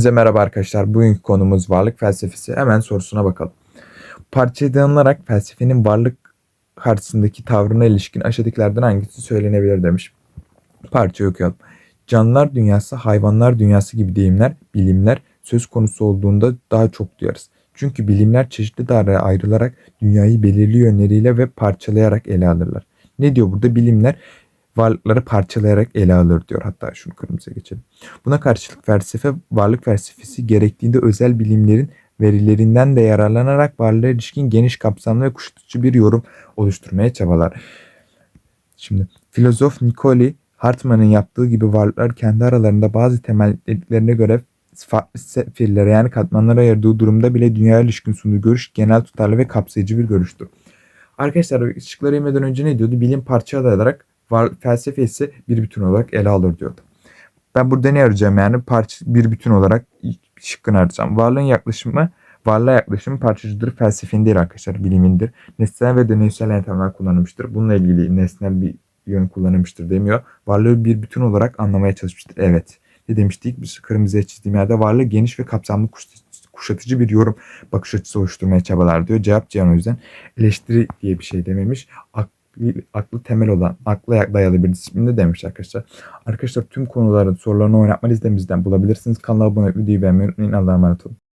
Size merhaba arkadaşlar. Bugünkü konumuz varlık felsefesi. Hemen sorusuna bakalım. Parçaya dayanılarak felsefenin varlık karşısındaki tavrına ilişkin aşağıdakilerden hangisi söylenebilir demiş. Parçayı okuyalım. Canlılar dünyası, hayvanlar dünyası gibi deyimler, bilimler söz konusu olduğunda daha çok duyarız. Çünkü bilimler çeşitli daireye ayrılarak dünyayı belirli yönleriyle ve parçalayarak ele alırlar. Ne diyor burada? Bilimler varlıkları parçalayarak ele alır diyor. Hatta şunu kırmızıya geçelim. Buna karşılık felsefe, varlık felsefesi gerektiğinde özel bilimlerin verilerinden de yararlanarak varlığa ilişkin geniş kapsamlı ve kuşatıcı bir yorum oluşturmaya çabalar. Şimdi filozof Nikoli Hartmann'ın yaptığı gibi varlıklar kendi aralarında bazı temelliklerine göre farklı sefirlere yani katmanlara ayırdığı durumda bile dünyaya ilişkin sunduğu görüş genel tutarlı ve kapsayıcı bir görüştür. Arkadaşlar ışıkları yemeden önce ne diyordu? Bilim parçalayarak var, felsefe ise bir bütün olarak ele alır diyordu. Ben burada ne arayacağım yani parça bir bütün olarak şıkkını arayacağım. Varlığın yaklaşımı varlığa yaklaşım parçacıdır. Felsefenin değil arkadaşlar bilimindir. Nesnel ve deneysel yöntemler kullanılmıştır. Bununla ilgili nesnel bir yön kullanılmıştır demiyor. Varlığı bir bütün olarak anlamaya çalışmıştır. Evet. Ne demiştik? Biz kırmızıya çizdiğim yerde varlığı geniş ve kapsamlı kuşatıcı bir yorum bakış açısı oluşturmaya çabalar diyor. Cevap Cihan o yüzden. Eleştiri diye bir şey dememiş. Aklı, aklı temel olan, akla dayalı bir disiplinde demiş arkadaşlar. Arkadaşlar tüm konuların sorularını oynatma listemizden bulabilirsiniz. Kanala abone olup videoyu beğenmeyi unutmayın. Allah'a emanet olun.